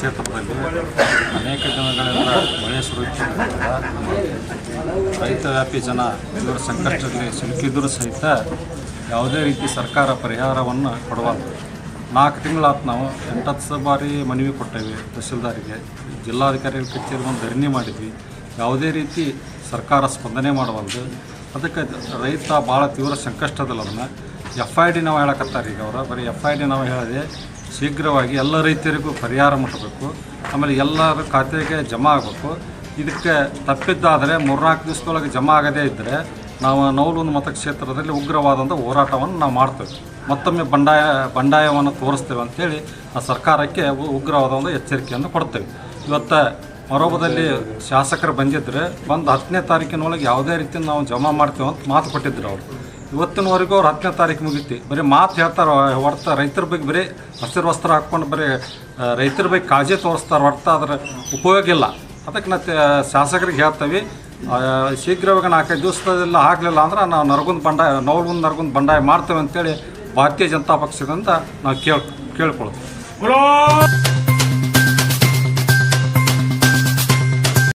ಕ್ಷೇತ್ರದಲ್ಲಿ ಅನೇಕ ದಿನಗಳಿಂದ ಮಳೆ ಸುರಿಯುತ್ತಿದ್ದರಿಂದ ರೈತ ವ್ಯಾಪಿ ಜನ ಇವರ ಸಂಕಷ್ಟದಲ್ಲಿ ಸಿಲುಕಿದ್ರೂ ಸಹಿತ ಯಾವುದೇ ರೀತಿ ಸರ್ಕಾರ ಪರಿಹಾರವನ್ನು ಕೊಡುವಲ್ಲ ನಾಲ್ಕು ತಿಂಗಳಾತು ನಾವು ಎಂಟತ್ತು ಬಾರಿ ಮನವಿ ಕೊಟ್ಟೇವೆ ತಹಸೀಲ್ದಾರಿಗೆ. ಜಿಲ್ಲಾಧಿಕಾರಿಗಳ ಕಚೇರಿ ಒಂದು ಧರಣಿ ಮಾಡಿದ್ವಿ. ಯಾವುದೇ ರೀತಿ ಸರ್ಕಾರ ಸ್ಪಂದನೆ ಮಾಡಬಾರ್ದು. ಅದಕ್ಕೆ ರೈತ ಭಾಳ ತೀವ್ರ ಸಂಕಷ್ಟದಲ್ಲ ಅದನ್ನು ಎಫ್ ಐ ಡಿ ನಾವು ಹೇಳಕತ್ತಾರೆ ಈಗ ಅವರ. ಬರೀ ಎಫ್ ಐ ಡಿ ನಾವು ಹೇಳಿದೆ ಶೀಘ್ರವಾಗಿ ಎಲ್ಲ ರೈತರಿಗೂ ಪರಿಹಾರ ಮುಟ್ಟಬೇಕು ಆಮೇಲೆ ಎಲ್ಲರ ಖಾತೆಗೆ ಜಮಾ ಆಗಬೇಕು. ಇದಕ್ಕೆ ತಪ್ಪಿದ್ದಾದರೆ ಮೂರ್ನಾಲ್ಕು ದಿವಸದೊಳಗೆ ಜಮಾ ಆಗದೇ ಇದ್ದರೆ ನಾವು ನವಲೂನು ಮತಕ್ಷೇತ್ರದಲ್ಲಿ ಉಗ್ರವಾದಂಥ ಹೋರಾಟವನ್ನು ನಾವು ಮಾಡ್ತೇವೆ. ಮತ್ತೊಮ್ಮೆ ಬಂಡಾಯ, ಬಂಡಾಯವನ್ನು ತೋರಿಸ್ತೇವೆ ಅಂಥೇಳಿ ಆ ಸರ್ಕಾರಕ್ಕೆ ಉಗ್ರವಾದ ಒಂದು ಎಚ್ಚರಿಕೆಯನ್ನು ಕೊಡ್ತೇವೆ. ಇವತ್ತು ಮರೋಬದಲ್ಲಿ ಶಾಸಕರು ಬಂದಿದ್ದರೆ ಬಂದು ಹತ್ತನೇ ತಾರೀಕಿನೊಳಗೆ ಯಾವುದೇ ರೀತಿ ನಾವು ಜಮಾ ಮಾಡ್ತೇವೆ ಅಂತ ಮಾತು ಕೊಟ್ಟಿದ್ರು ಅವರು. ಇವತ್ತಿನವರೆಗೂ ಅವ್ರು ಹತ್ತನೇ ತಾರೀಕು ಮುಗೀತಿ. ಬರೀ ಮಾತು ಹೇಳ್ತಾರೆ, ಹೊರ್ತ ರೈತರ ಬಗ್ಗೆ ಬರೀ ಹಸಿರು ವಸ್ತ್ರ ಹಾಕ್ಕೊಂಡು ಬರೀ ರೈತರ ಬಗ್ಗೆ ಕಾಳಜಿ ತೋರಿಸ್ತಾರೆ, ಹೊರ್ತ ಅದ್ರ ಉಪಯೋಗ ಇಲ್ಲ. ಅದಕ್ಕೆ ನಾವು ಶಾಸಕರಿಗೆ ಹೇಳ್ತೀವಿ ಶೀಘ್ರವಾಗಿ ನಾಲ್ಕೈದು ದಿವಸದಲ್ಲ ಆಗಲಿಲ್ಲ ಅಂದ್ರೆ ನಾವು ನರಗುಂದ ಬಂಡಾಯ ನೋವುಗುಂದ ನರಗುಂದ ಬಂಡಾಯ ಮಾಡ್ತೇವೆ ಅಂತೇಳಿ ಭಾರತೀಯ ಜನತಾ ಪಕ್ಷದಿಂದ ನಾವು ಕೇಳ್, ಕೇಳ್ಕೊಳ್ತೀವಿ.